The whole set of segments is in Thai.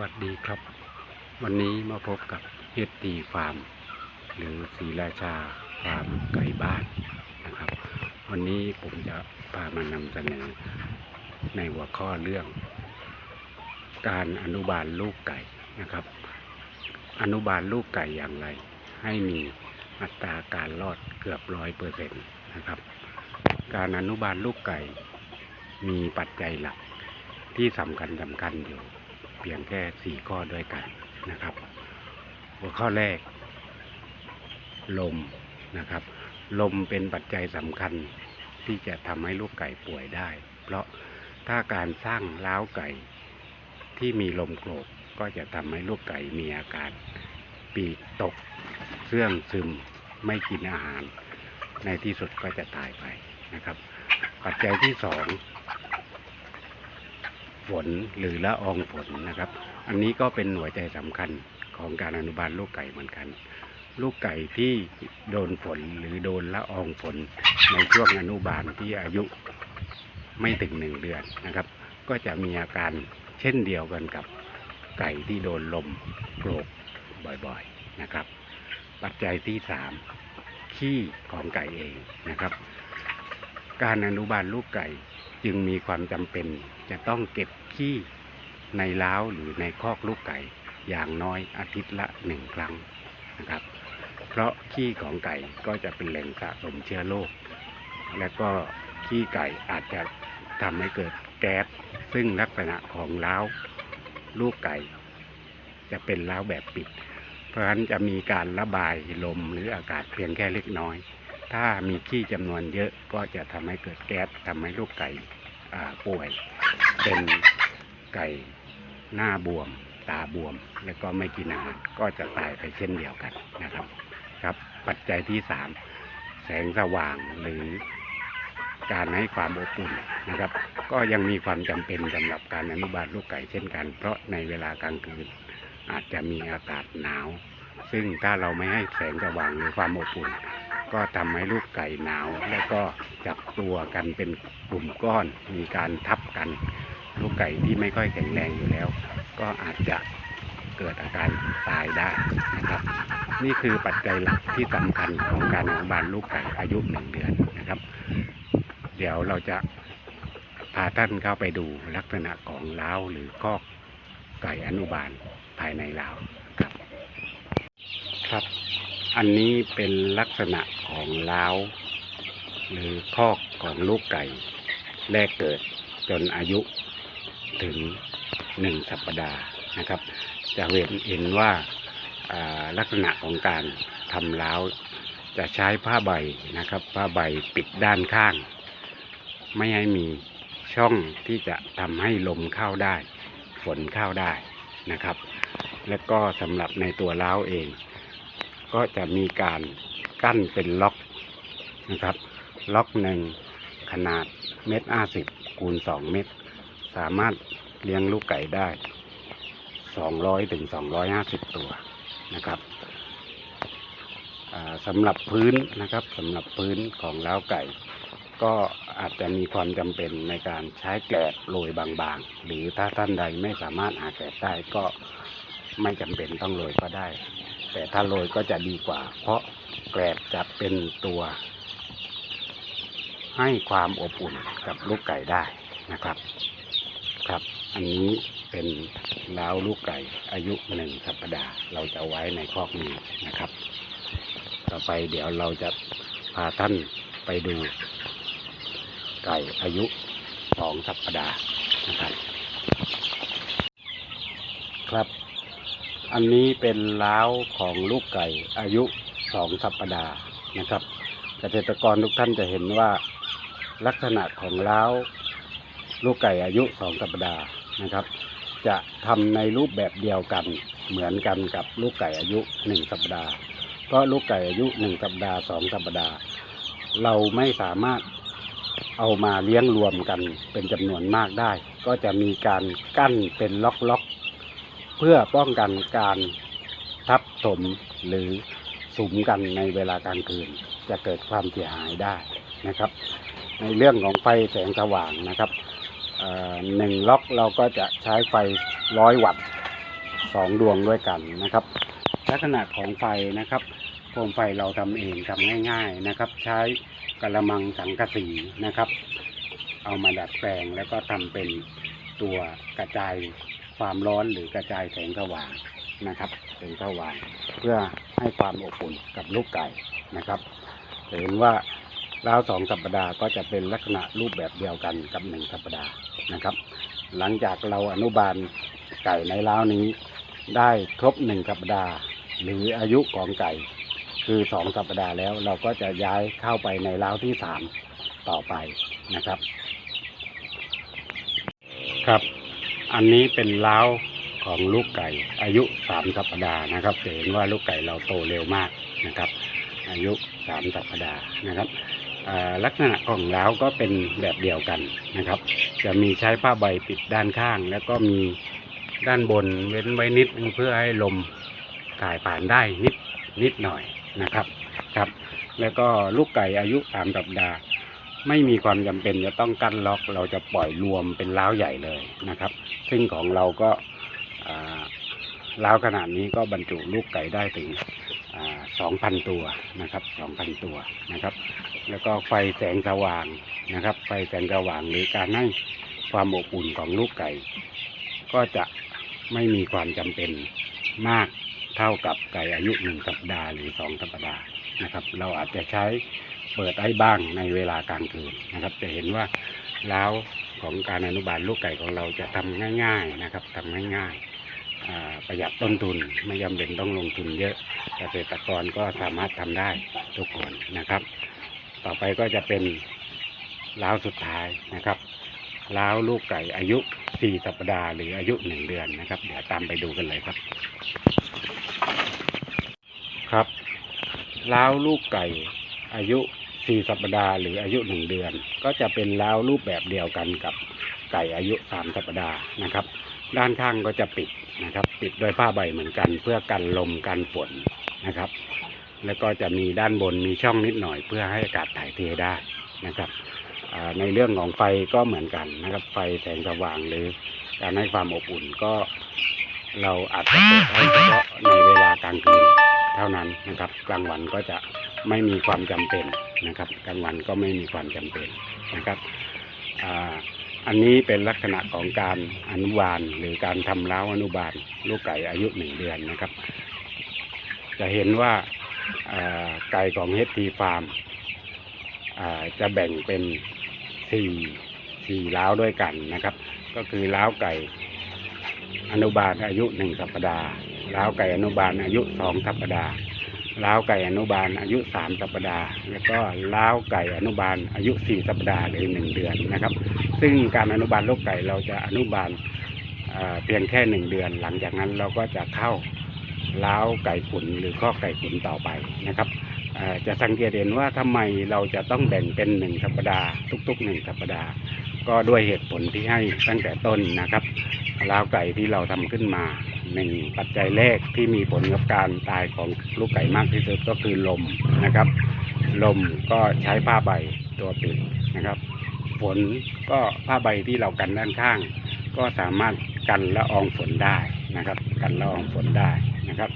วัสดีครับ วันนี้มาพบกับเฮดตีฟาร์ม หรือศรีราชาฟาร์มไก่บ้านนะครับ วันนี้ผมจะพามานำเสนอในหัวข้อเรื่อง การอนุบาลลูกไก่นะครับ อนุบาลลูกไก่อย่างไร ให้มีอัตราการรอดเกือบร้อยเปอร์เซ็นต์นะครับ การอนุบาลลูกไก่มีปัจจัยหลักที่สำคัญสำคัญอยู่ พียงแค่สี่ข้อด้วยกันนะครับ หัวข้อแรก ลมนะครับ ลมเป็นปัจจัยสำคัญที่จะทำให้ลูกไก่ป่วยได้ เพราะถ้าการสร้างล้าวไก่ที่มีลมโกรกก็จะทำให้ลูกไก่มีอาการปีกตกเสื่องซึมไม่กินอาหาร ในที่สุดก็จะตายไปนะครับ ปัจจัยที่สอง ฝนหรือละอองฝนนะครับ อันนี้ก็เป็นหัวยใจสำคัญของการอนุบาลลูกไก่เหมือนกัน ลูกไก่ที่โดนฝนหรือโดนละอองฝนในช่วงอนุบาลที่อายุไม่ถึงหนึ่งเดือนนะครับ ก็จะมีอาการเช่นเดียวกันกับไก่ที่โดนลมโกรกบ่อยๆนะครับ ปัจจัยที่สามขี้ของไก่เองนะครับ การอนุบาลลูกไก่ จึงมีความจำเป็น จะต้องเก็บขี้ในเล้าหรือในคอกลูกไก่อย่างน้อยอาทิตย์ละหนึ่งครั้งนะครับ เพราะขี้ของไก่ก็จะเป็นแหล่งสะสมเชื้อโรคและก็ขี้ไก่อาจจะทำให้เกิดแก๊สซึ่งลักษณะของเล้าลูกไก่ จะเป็นเล้าแบบปิด เพราะฉะนั้นจะมีการระบายลมหรืออากาศเพียงแค่เล็กน้อย ถ้ามีขี้จำนวนเยอะก็จะทำให้เกิดแก๊สทำให้ลูกไก่ป่วย เป็นไก่หน้าบวม ตาบวม แล้วก็ไม่กินอาหารก็จะตายไปเช่นเดียวกันนะครับครับ ปัจจัยที่สามแสงสว่างหรือการให้ความอบอุ่นนะครับ ก็ยังมีความจำเป็นสำหรับการอนุบาลลูกไก่เช่นกัน เพราะในเวลากลางคืนอาจจะมีอากาศหนาว ซึ่งถ้าเราไม่ให้แสงสว่างหรือความอบอุ่น ก็ทำให้ลูกไก่หนาว และก็จับตัวกันเป็นกลุ่มก้อน มีการทับกัน ลูกไก่ที่ไม่ค่อยแข็งแรงอยู่แล้ว ก็อาจจะเกิดอาการตายได้นะครับ นี่คือปัจจัยหลักที่สำคัญของการอนุบาลลูกไก่อายุหนึ่งเดือนนะครับ เดี๋ยวเราจะพาท่านเข้าไปดูลักษณะของเล้าหรือคอกไก่อนุบาลภายในเล้า อันนี้เป็นลักษณะของเล้าหรือคอกของลูกไก่ แรกเกิดจนอายุถึงหนึ่งสัปดาห์นะครับ จะเห็นเห็นว่าอ่าลักษณะของการทำเล้าจะใช้ผ้าใบนะครับ ผ้าใบปิดด้านข้าง ไม่ให้มีช่องที่จะทำให้ลมเข้าได้ ฝนเข้าได้นะครับ และก็สำหรับในตัวเล้าเอง ก็จะมีการกั้นเป็นล็อกนะครับ ล็อกหนึ่งขนาดเม็ดห้าสิบคูณสองเม็ดสามารถเลี้ยงลูกไก่ได้สองร้อยถึงสองร้อยห้าสิบตัวนะครับสำหรับพื้นนะครับสำหรับพื้นของเล้าไก่ ก็อาจจะมีความจำเป็นในการใช้แกลบโรยบางๆ หรือถ้าท่านใดไม่สามารถหาแกลบได้ก็ไม่จำเป็นต้องโรยก็ได้ แต่ถ้าโรยก็จะดีกว่า เพราะแกลบจะเป็นตัว ให้ความอบอุ่นกับลูกไก่ได้นะครับ ครับ อันนี้เป็นเล้าลูกไก่อายุหนึ่งสัปดาห์ เราจะไว้ในคอกนี้นะครับ ต่อไปเดี๋ยวเราจะพาท่านไปดูไก่อายุสองสัปดาห์นะครับ ครับ อันนี้เป็นเล้าของลูกไก่อายุสองสัปดาห์นะครับ เกษตรกรทุกท่านจะเห็นว่าลักษณะของเล้าลูกไก่อายุสองสัปดาห์นะครับ จะทำในรูปแบบเดียวกันเหมือนกันกับลูกไก่อายุหนึ่งสัปดาห์ เพราะลูกไก่อายุหนึ่งสัปดาห์สองสัปดาห์ เราไม่สามารถเอามาเลี้ยงรวมกันเป็นจำนวนมากได้ ก็จะมีการกั้นเป็นล็อกๆ เพื่อป้องกันการทับถมหรือสุมกันในเวลากลางคืน จะเกิดความเสียหายได้นะครับ ในเรื่องของไฟแสงสว่างนะครับหนึ่งล็อกเราก็จะใช้ไฟร้อยวัตต์สองดวงด้วยกันนะครับ ลักษณะของไฟนะครับโคมไฟเราทำเองทำง่าย ๆนะครับ ใช้กระมังสังกะสีนะครับ เอามาดัดแปลงแล้วก็ทำเป็นตัวกระจาย ความร้อนหรือกระจายแสงสว่างนะครับแสงสว่างเพื่อให้ความอบอุ่นกับลูกไก่นะครับเห็นว่าราวสองสัปดาห์ก็จะเป็นลักษณะรูปแบบเดียวกันกับหนึ่งสัปดาห์นะครับ หลังจากเราอนุบาลไก่ในราวนี้ได้ครบหนึ่งสัปดาห์ หรืออายุของไก่ คือสองสัปดาห์แล้วเราก็จะย้ายเข้าไปในราวที่สามต่อไปนะครับ ครับ อันนี้เป็นเล้าของลูกไก่อายุสามสัปดาห์นะครับเห็นว่าลูกไก่เราโตเร็วมากนะครับ อายุสามสัปดาห์นะครับลักษณะของเล้าก็เป็นแบบเดียวกันนะครับ จะมีใช้ผ้าใบปิดด้านข้าง แล้วก็มีด้านบนเว้นไว้นิดนึงเพื่อให้ลมถ่ายผ่านได้นิดนิดหน่อยนะครับครับ แล้วก็ลูกไก่อายุสามสัปดาห์ ไม่มีความจำเป็นจะต้องกั้นล็อก เราจะปล่อยรวมเป็นล้าวใหญ่เลยนะครับ ซึ่งของเราก็าล้าวขนาดนี้ก็บรรจุลูกไก่ได้ถึงสองพันตัวนะครับสองพันตัวนะครับ แล้วก็ไฟแสงสว่างนะครับ ไฟแสงสว่างหรือการให้ความอบอุ่นของลูกไก่ ก็จะไม่มีความจำเป็นมากเท่ากับไก่อายุหนึ่งสัปดาห์หรือสองสัปดาห์นะครับ เราอาจจะใช้ เปิดไอ้บ้างในเวลากลางคืนนะครับ จะเห็นว่าล้าวของการอนุบาลลูกไก่ของเราจะทำง่าย ๆนะครับทำง่ายๆประหยัดต้นทุนไม่จำเป็นต้องลงทุนเยอะเกษตรกรก็สามารถทำได้ทุกคนนะครับ ต่อไปก็จะเป็นล้าวสุดท้ายนะครับล้าวลูกไก่อายุสี่สัปดาห์หรืออายุหนึ่งเดือนนะครับ เดี๋ยวตามไปดูกันเลยครับ ครับล้าวลูกไก่อายุ สี่สัปดาห์หรืออายุหนึ่งเดือน ก็จะเป็นล้าวรูปแบบเดียวกันกับไก่อายุสามสัปดาห์นะครับ ด้านข้างก็จะปิดนะครับ ปิดด้วยผ้าใบเหมือนกัน เพื่อกันลมกันฝนนะครับ แล้วก็จะมีด้านบนมีช่องนิดหน่อย เพื่อให้อากาศถ่ายเทได้นะครับในเรื่องของไฟก็เหมือนกันนะครับ ไฟแสงสว่างหรือการให้ความอบอุ่นก็เราอาจจะเปิดให้เฉพาะในเวลากลางคืนเท่านั้นนะครับ กลางวันก็จะ ไม่มีความจำเป็นนะครับกลางวันก็ไม่มีความจำเป็นนะครับอันนี้เป็นลักษณะของการอนุบาลหรือการทำเล้าอนุบาลลูกไก่อายุหนึ่งเดือนนะครับ จะเห็นว่าไก่ของเฮดทีฟาร์มจะแบ่งเป็นสี่สี่ล้าวด้วยกันนะครับ ก็คือล้าวไก่อนุบาลอายุหนึ่งสัปดาห์ล้าวไก่อนุบาลอายุสองสัปดาห์ ล้าวไก่อนุบาลอายุสามสัปดาห์ แล้วก็ล้าวไก่อนุบาลอายุสี่สัปดาห์หรือหนึ่งเดือนนะครับ ซึ่งการอนุบาลลูกไก่เราจะอนุบาลเพียงแค่หนึ่งเดือน หลังจากนั้นเราก็จะเข้าล้าวไก่ขุนหรือข้อไก่ขุนต่อไปนะครับจะสังเกตเห็นว่าทำไมเราจะต้องแบ่งเป็นหนึ่งสัปดาห์ทุกๆหนึ่งสัปดาห์ ก็ด้วยเหตุผลที่ให้ตั้งแต่ต้นนะครับลาวไก่ที่เราทำขึ้นมาหนึ่งปัจจัยแรกที่มีผลกับการตายของลูกไก่มากที่สุดก็คือลมนะครับ ลมก็ใช้ผ้าใบตัวปิดนะครับ ฝนก็ผ้าใบที่เรากันด้านข้าง ก็สามารถกันละอองฝนได้นะครับ กันละอองฝนได้นะครับ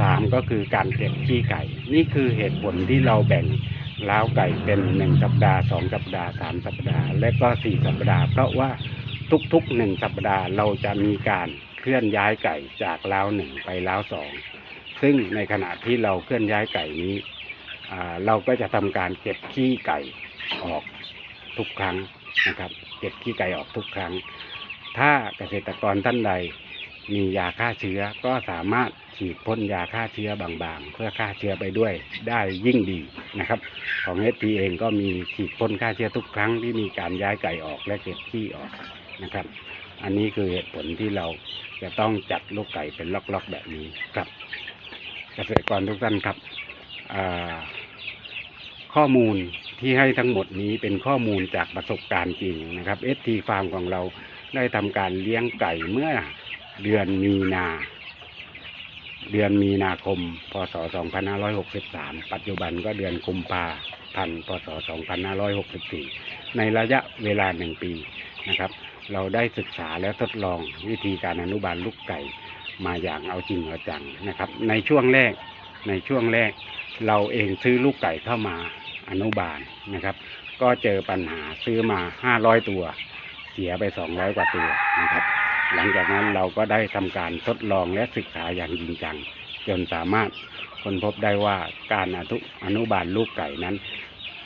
สามก็คือการเก็บขี้ไก่ นี่คือเหตุผลที่เราแบ่ง ล้าวไก่เป็นหนึ่งสัปดาห์สองสัปดาห์สามสัปดาห์ และก็สี่สัปดาห์ เพราะว่าทุกๆหนึ่งสัปดาห์เราจะมีการเคลื่อนย้ายไก่จากล้าวหนึ่งไปล้าวสองซึ่งในขณะที่เราเคลื่อนย้ายไก่นี้เราก็จะทำการเก็บขี้ไก่ออกทุกครั้งนะครับ เก็บขี้ไก่ออกทุกครั้ง ถ้าเกษตรกรท่านใดมียาฆ่าเชื้อก็สามารถ ฉีดพ่นยาฆ่าเชื้อบางๆ เพื่อฆ่าเชื้อไปด้วยได้ยิ่งดีนะครับ ของเอสพีเองก็มีฉีดพ่นฆ่าเชื้อทุกครั้งที่มีการย้ายไก่ออกและเก็บขี้ออกนะครับ อันนี้คือเหตุผลที่เราจะต้องจัดลูกไก่เป็นล็อกๆแบบนี้ครับเกษตรกรทุกท่านครับข้อมูลที่ให้ทั้งหมดนี้เป็นข้อมูลจากประสบการณ์จริงนะครับเอสทีฟาร์มของเราได้ทำการเลี้ยงไก่เมื่อเดือนมีนา เดือนมีนาคม พศ 2563 ปัจจุบันก็เดือนกุมภาพันธ์ พศ 2564 ในระยะเวลาหนึ่งปีนะครับ เราได้ศึกษาและทดลองวิธีการอนุบาลลูกไก่มาอย่างเอาจริงเอาจังนะครับ ในช่วงแรกในช่วงแรก เราเองซื้อลูกไก่เข้ามาอนุบาลนะครับ ก็เจอปัญหาซื้อมา 500 ตัว เสียไป 200 กว่าตัวนะครับ หลังจากนั้นเราก็ได้ทำการทดลองและศึกษาอย่างจริงจัง จนสามารถค้นพบได้ว่าการอนุอนุบาลลูกไก่นั้น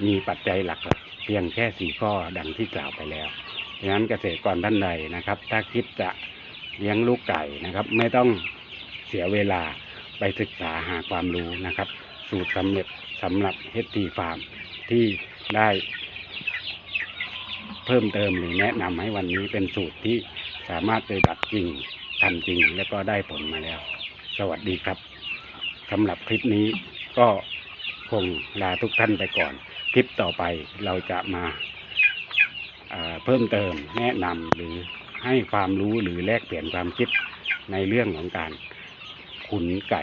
มีปัจจัยหลักเพียงแค่สี่ข้อดังที่กล่าวไปแล้วดังนั้นเกษตรกรท่านใดนะครับ ถ้าคิดจะเลี้ยงลูกไก่นะครับ ไม่ต้องเสียเวลาไปศึกษาหาความรู้นะครับ สูตรสำเร็จสำหรับเฮดทีฟาร์มที่ได้เพิ่มเติมหรือแนะนำให้วันนี้เป็นสูตรที่ สามารถปฏิบัติจริงทำจริงและก็ได้ผลมาแล้ว สวัสดีครับสำหรับคลิปนี้ก็คงลาทุกท่านไปก่อน คลิปต่อไปเราจะมาาเพิ่มเติมแนะนำหรือให้ความรู้หรือแลกเปลี่ยนความคิดในเรื่องของการขุนไก่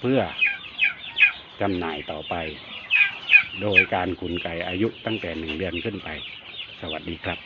เพื่อจำหน่ายต่อไป โดยการขุนไก่อายุตั้งแต่หนึ่งเดือนขึ้นไป สวัสดีครับ